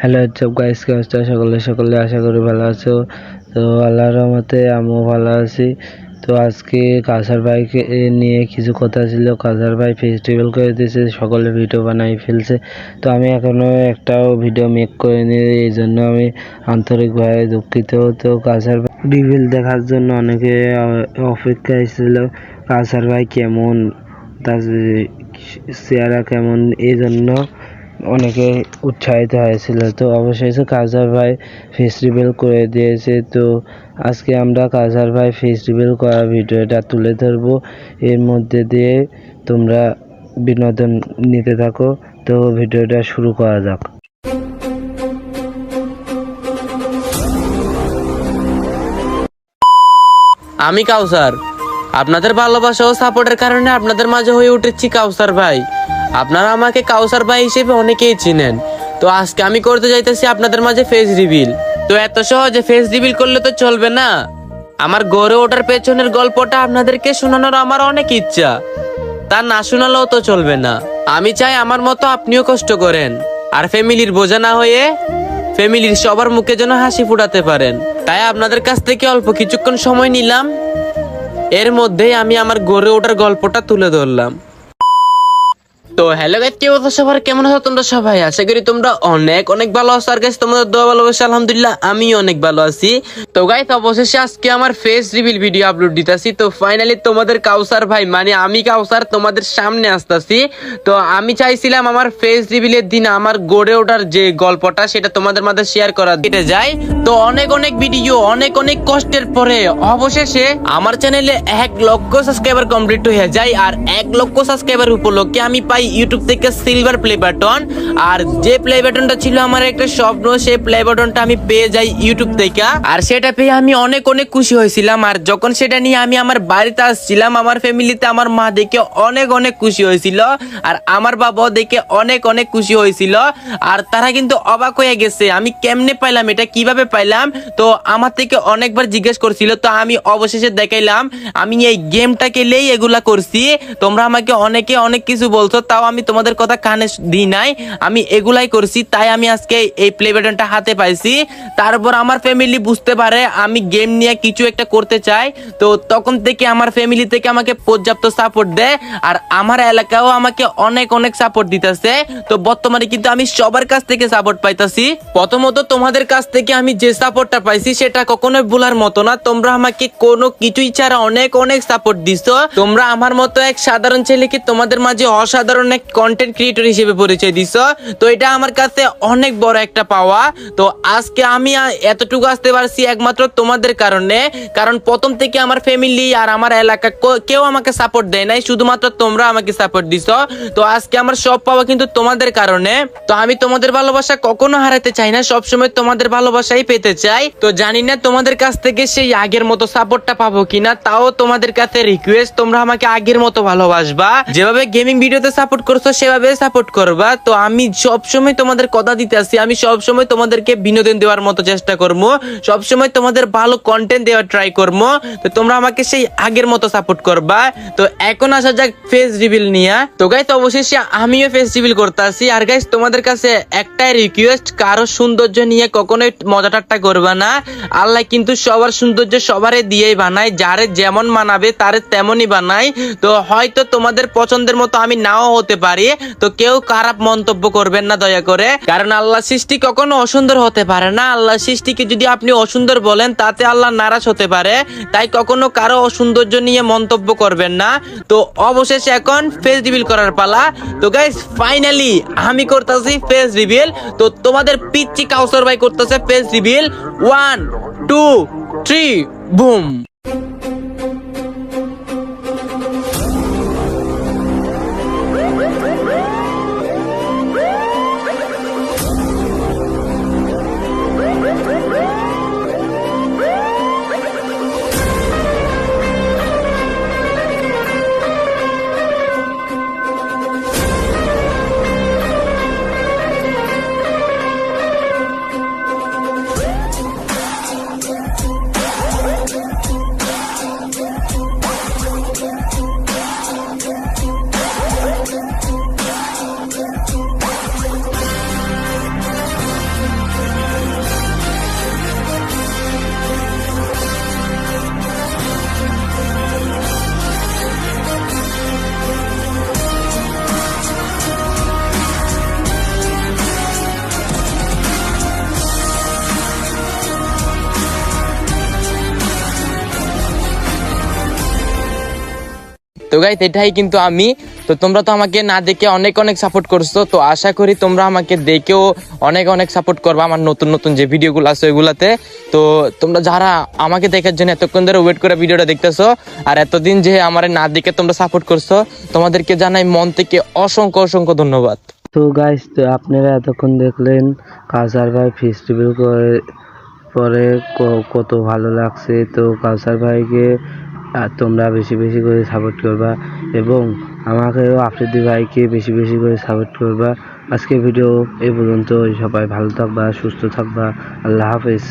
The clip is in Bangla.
হ্যালো সব গাইস কে অবস্থা সকলে সকলে আশা করি ভালো আছো। তো আল্লাহর রহমতে আমিও ভালো আছি। তো আজকে কাসার ভাইকে নিয়ে কিছু কথা ছিল। কাসার ভাই ফেস্টিভ্যাল করে দিয়েছে সকলে ভিডিও বানাই ফেলছে। তো আমি এখনও একটাও ভিডিও মেক করিনি এই জন্য আমি আন্তরিকভাবে দুঃখিত। তো কাসার ভাই রিভিল দেখার জন্য অনেকে আহ, অপেক্ষায় ছিল কাসার ভাই কেমন তার চেহারা কেমন এই জন্য অনেকে উৎসাহিত হয়েছিল। তো অবশেষে কাজার ভাই ফেস্টিভ্যাল করে দিয়েছে। তো আজকে আমরা কাজার ভাই ফেস্টিভ্যাল করা ভিডিওটা তুলে ধরবো। এর মধ্যে দিয়ে তোমরা বিনোদন নিতে থাকো। তো ভিডিওটা শুরু করা যাক। আমি কাউসার। আপনাদের ভালোবাসা ও সাপোর্টের কারণে আপনাদের মাঝে হয়ে উঠেছি কাউসার ভাই। আপনারা আমাকে কাউসার ভাই হিসেবে অনেকেই চিনেন। তো আজকে আমি করতে যাইতেছি আপনাদের মাঝে ফেস রিভিল তো এত সহজে ফেস রিভিল করলে তো চলবে না। আমার গড়ে ওঠার পেছনের গল্পটা আপনাদেরকে শোনানোর আমার অনেক ইচ্ছা। তা না শোনালেও তো চলবে না। আমি চাই আমার মতো আপনিও কষ্ট করেন। আর ফ্যামিলির বোঝা না হয়ে ফ্যামিলির সবার মুখে যেন হাসি ফুটাতে পারেন। তাই আপনাদের কাছ থেকে অল্প কিছুক্ষণ সময় নিলাম। এর মধ্যেই আমি আমার গড়ে ওঠার গল্পটা তুলে ধরলাম। তো হ্যালো গাইস কি অবস্থা সবার? কেমন আছো তোমরা সবাই? আশা করি তোমরা অনেক অনেক ভালো আছো। আর গাইস তোমাদের দোয়া ভালোবাসা, আলহামদুলিল্লাহ আমি অনেক ভালো আছি। তো গাইস অবশেষে আজকে আমার ফেস রিভিল ভিডিও আপলোড দিতাছি। তো ফাইনালি তোমাদের কাউসার ভাই মানে আমি কাউসার তোমাদের সামনে আসতাছি। তো আমি চাইছিলাম আমার ফেস রিভিলের দিন আমার গড়ে ওঠার যে গল্পটা, সেটা তোমাদের মাঝে শেয়ার করা দিতে যায়। তো অনেক অনেক ভিডিও অনেক অনেক কষ্টের পরে অবশেষে আমার চ্যানেলে এক লক্ষ সাবস্ক্রাইবার কমপ্লিট হয়ে যায়। আর এক লক্ষ সাবস্ক্রাইবার উপলক্ষে আমি পাই ইউটিউব থেকে সিলভার প্লে বাটন আর যে প্লে বাটনটা ছিল আমার একটা স্বপ্ন, সেই প্লে বাটনটা আমি পেয়ে যাই ইউটিউব থেকে। আর সেটা পেয়ে আমি অনেক অনেক খুশি হয়েছিলাম। আর যখন সেটা নিয়ে আমি আমার বাড়িতে আসছিলাম, আমার ফ্যামিলিতে আমার মা দেখে অনেক অনেক খুশি হয়েছিল। আর আমার বাবাও দেখে অনেক অনেক খুশি হয়েছিল। আর তারা কিন্তু অবাক হয়ে গেছে, আমি কেমনে পাইলাম, এটা কীভাবে পাইলাম? তো আমার থেকে অনেকবার জিজ্ঞেস করছিল, তো আমি অবশেষে দেখাইলাম, আমি এই গেমটাকে লেই এগুলা করছি। তোমরা আমাকে অনেকে অনেক কিছু বলছো তাও আমি তোমাদের কথা কানে দিই নাই। আমি এগুলাই করছি, তাই আমি আজকে এই প্লে বাটনটা হাতে পাইছি। তারপর আমার ফ্যামিলি বুঝতে পারে, আমি গেম নিয়ে কিছু একটা করতে চাই। তো তখন থেকে আমার ফ্যামিলি থেকে আমাকে পর্যাপ্ত সাপোর্ট দেয়, আর আমার এলাকাও আমাকে অনেক অনেক সাপোর্ট দিতেছে। তো বর্তমানে কিন্তু আমি সবার কাছ থেকে সাপোর্ট পাইতাছি। প্রথমত তোমাদের কাছ থেকে আমি যে সাপোর্টটা পাইছি, সেটা কখনোই ভুলার মতো না। তোমরা আমাকে কোনো কিছুই ছাড়া অনেক অনেক সাপোর্ট দিছো। তোমরা আমার মতো এক সাধারণ ছেলেকে তোমাদের মাঝে অসাধারণ এক কন্টেন্ট ক্রিয়েটর হিসেবে পরিচয় দিছো। তো এটা আমার কাছে অনেক বড় একটা পাওয়া। তো আজকে আমি এতটুকু আসতে পারছি একমাত্র তোমাদের কারণে। কারণ প্রথম থেকে আমার ফ্যামিলি আর আমার এলাকা কেউ আমাকে সাপোর্ট দেয় নাই, শুধুমাত্র তোমরা আমাকে সাপোর্ট দিছো। তো আজকে আমার সব পাওয়া কিন্তু তোমাদের কারণে। তো আমি তোমাদের ভালোবাসা কখনো হারাতে চাই না, সবসময় তোমাদের ভালোবাসাই পেতে চাই। তো জানি না তোমাদের কাছ থেকে সেই আগের মতো সাপোর্টটা পাবো কিনা, তাও তোমাদের কাছে রিকোয়েস্ট তোমরা আমাকে আগের মতো ভালোবাসবা। যেভাবে গেমিং ভিডিওতে সাপোর্ট করছ, সেভাবে সাপোর্ট করবা। তো আমি সবসময় তোমাদের কথা দিতে আসি আমি সবসময় তোমাদেরকে বিনোদন দেওয়ার মতো চেষ্টা করব। সবসময় তোমাদের ভালো কন্টেন্ট দেওয়ার ট্রাই করব। তো তোমরা আমাকে সেই আগের মতো সাপোর্ট করবা। তো এখন আসা যাক ফেস রিভিল নিয়ে। তো গাইস অবশেষে আমিও ফেস রিভিল করতে আসি। আর গাইস তোমাদের কাছে একটাই রিকোয়েস্ট কারও সৌন্দর্য নিয়ে কখনোই মজা ঠাট্টা করবা না। আল্লাহ কিন্তু সবার সৌন্দর্য সবারে দিয়েই বানায়। যারে যেমন মানাবে, তারে তেমনই বানায়। তো হয়তো তোমাদের পছন্দের মতো আমি নাও হতে পারি, তো কেউ খারাপ মন্তব্য করবেন না, দয়া করে। কারণ আল্লাহ সৃষ্টি কখনো অসুন্দর হতে পারে না। আল্লাহ সৃষ্টিকে যদি আপনি অসুন্দর বলেন, তাতে আল্লাহ নারাজ হতে পারে। তাই কখনো কারও অসৌন্দর্য নিয়ে মন্তব্য করবেন না। তো অবশেষে এখন ফেস রিভিল করার পালা। তো গাইস ফাইনালি আমি করতেছি ফেস রিভিল তো তোমাদের পিচ্ছি কাউসার ভাই করতেছে face reveal one two three boom তো গাইস এটাই কিন্তু আমি। তো তোমরা তো আমাকে না দেখে অনেক অনেক সাপোর্ট করছ। তো আশা করি তোমরা আমাকে দেখেও অনেক অনেক সাপোর্ট করবা আমার নতুন নতুন যে ভিডিওগুলো আছে ওইগুলাতে। তো তোমরা যারা আমাকে দেখার জন্য এতক্ষণ ধরে ওয়েট করে ভিডিওটা দেখতেছো, আর এতদিন যে আমার না দেখে তোমরা সাপোর্ট করছ, তোমাদেরকে জানাই মন থেকে অসংখ্য অসংখ্য ধন্যবাদ। তো গাইস তো আপনারা এতক্ষণ দেখলেন কাউসার ভাই ফেস্টিভ্যাল করে, পরে কত ভালো লাগছে। তো কাউসার ভাইকে আহ, তোমরা বেশি বেশি করে সাপোর্ট করবা এবং আমাকেও আফ্রিদি ভাইকে বেশি বেশি করে সাপোর্ট করবা। আজকে ভিডিও এই পর্যন্ত সবাই ভালো থাকবা সুস্থ থাকবা। আল্লাহ হাফেজ।